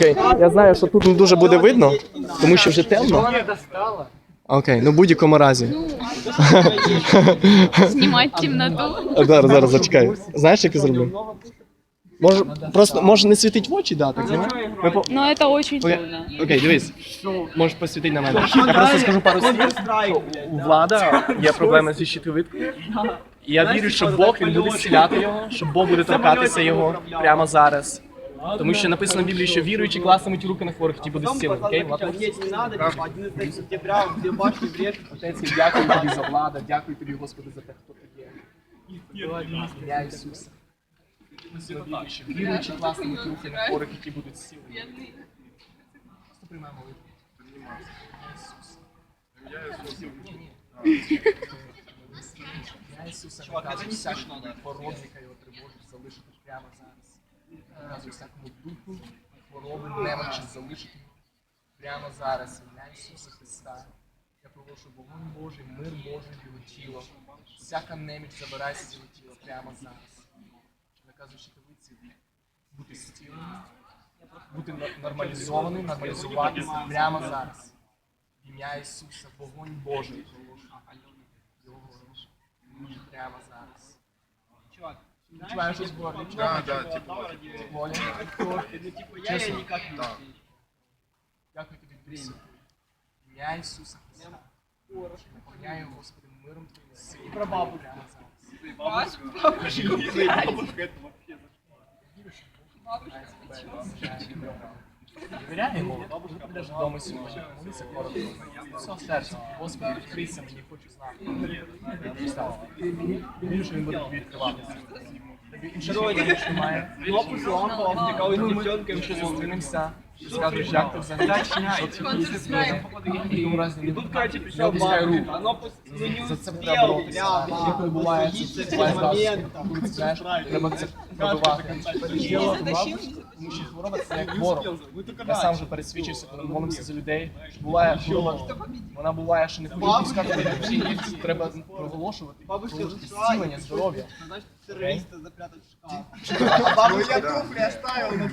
Окей, я знаю, що тут не дуже буде видно, тому що вже темно. Окей, ну в будь-якому разі. Снимать темноту. Зараз, зараз, зачекай. Знаєш, як я зроблю? Може, просто може не світить в очі, да, так? Ми по- Но это очень Окей, окей, дивись. Можеш посвітити на мене. Я просто скажу пару слів. що У влада є проблеми зі щитовидкою. І я вірю, що Бог він буде зціляти його, що Бог буде торкатися його прямо зараз. Тому що написано в Біблії, що віруючі класнуть руки на хворих, ті будуть зцілені. Окей? Есть не надо, типа, 11 сентября, где башни врежут. Отець, я дякую тобі за влада, дякую тобі, Господи, за те, хто ти є. Я Ісуса. Віруючі класнуть руки на хворих, які будуть зцілені. Просто приймай молитву. Я Ісуса наказую всякому хворобі, яка його тривожить, залишити прямо зараз. Наказую всякому духу, хвороби, немочі залишити прямо зараз. Ім'я Ісуса Христа. Я проголошу вогонь Божий, мир Божий в його тіло. Всяка неміч забирайся з його тіла прямо зараз. Наказую щитовиці бути зціленим, бути нормалізованим, нормалізуватися прямо зараз. Ім'я Ісуса, вогонь Божий проголошую. Його. Прямо зараз. Відчуваєш щось в? Да, да, типа, Воля. Ну, типа, я, я никак не успею. Дякую тобі. В Ім'я Ісуса Христа. Наповняю, Господи, миром Твоїм силою. Про Бабушка, бабушка, зараз. Довіряй Бабушка, Бабушка буде вдома сьогодні. Молися коротко. Все серце. Господи, відкрийся мені, хочу знати. Вірю, що він буде відкриватися. Ніж немає. Якщо зустрінемося, скажеш, як ти взагалі, що це після, в якому разі не Тут, короче, пришел опускай оно пос- не За це успел треба боротися. прямо. Інколи буває, Садиться це буває в зразу. там, знаєш, треба це пробивати. Тому що хвороба це як ворог. Я сам вже пересвідчився, коли молимося за людей. Буває хвороба, вона буває, що не пускати всі треба проголошувати, проголошувати зцілення, здоров'я. Значит, террориста запрятать в шкаф. Бабушка туфли оставила.